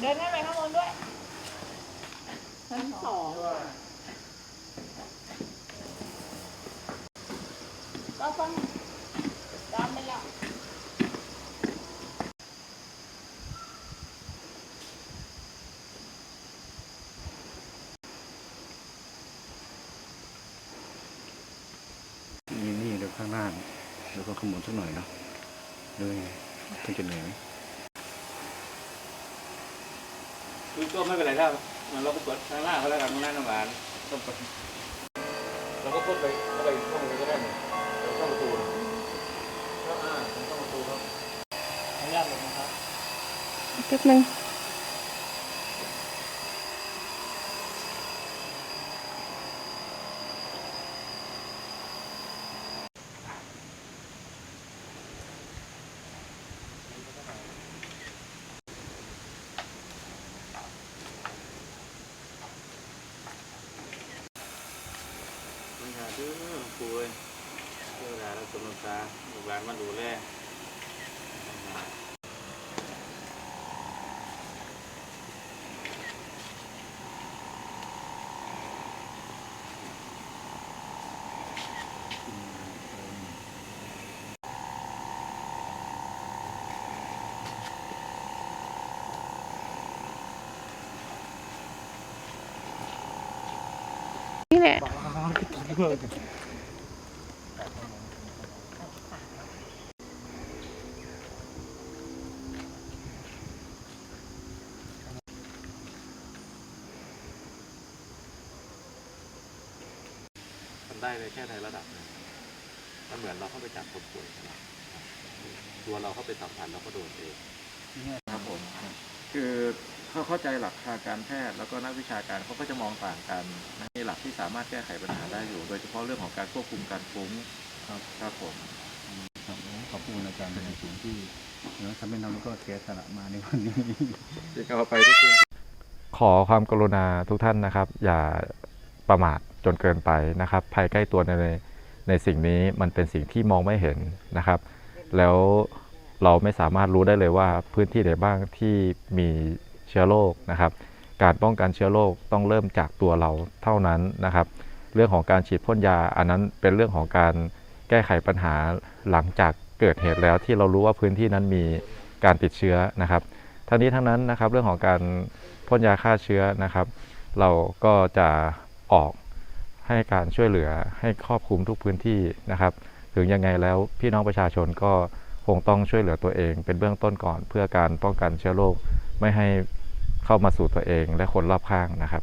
เดินได้ไปข้างบนด้วยชั้นสองก็ต้องตามไปแล้วนี่นี่เดี๋ยวข้างล่างแล้วก็ขางบนสักหน่อยเนาะด้วยไงถึงจะเหนื่อยไหม คือก็ไม่เป็นไรถ้ามันเราก็เปิดข้างหน้าเขาแล้วกันข้างหน้าน้ำหวานก็เปิดเราก็พ่นไปเข้าไปอีกช่องนึงก็ได้เนี่ยเดี๋ยวช่องประตูนะก็อ่าเป็นช่องประตูครับขออนุญาตลงนะครับแป๊บนึง ปัญหาคือปูเอ้ยเวลาเราจมน้ำตาลูกหลานมาดูแล หละทำได้เลยแค่ในระดับหนึงมันเหมือนเราเข้าไปจับคนป่วยนะครับตัวเราเข้าไปสัมผัสเราก็โดนเอง ครับผม คือ เขาเข้าใจหลักทางการแพทย์แล้วก็นักวิชาการเขาก็จะมองต่างกันมีหลักที่สามารถแก้ไขปัญหาได้อยู่ โดยเฉพาะเรื่องของการควบคุมการฟุ้งครับครับผมครับผมขอบคุณอาจารย์เป็นอย่างสูงที่เนาะทำให้เราแล้วก็เสียสละมาในวันนี้ที่เขาไปทุกคนขอความกรุณาทุกท่านนะครับ อย่าประมาทจนเกินไปนะครับ ภัยใกล้ตัวในในสิ่งนี้มันเป็นสิ่งที่มองไม่เห็นนะครับ แล้วเราไม่สามารถรู้ได้เลยว่าพื้นที่ไหนบ้างที่มี เชื้อโรคนะครับ การป้องกันเชื้อโรคต้องเริ่มจากตัวเราเท่านั้นนะครับ เรื่องของการฉีดพ่นยาอันนั้นเป็นเรื่องของการแก้ไขปัญหาหลังจากเกิดเหตุแล้วที่เรารู้ว่าพื้นที่นั้นมีการติดเชื้อนะครับ ทั้งนี้ทั้งนั้นนะครับเรื่องของการพ่นยาฆ่าเชื้อนะครับ เราก็จะออกให้การช่วยเหลือให้ครอบคลุมทุกพื้นที่นะครับ ถึงยังไงแล้วพี่น้องประชาชนก็คงต้องช่วยเหลือตัวเอง เป็นเบื้องต้นก่อนเพื่อการป้องกันเชื้อโรคไม่ให้ เข้ามาสู่ตัวเองและคนรอบข้างนะครับ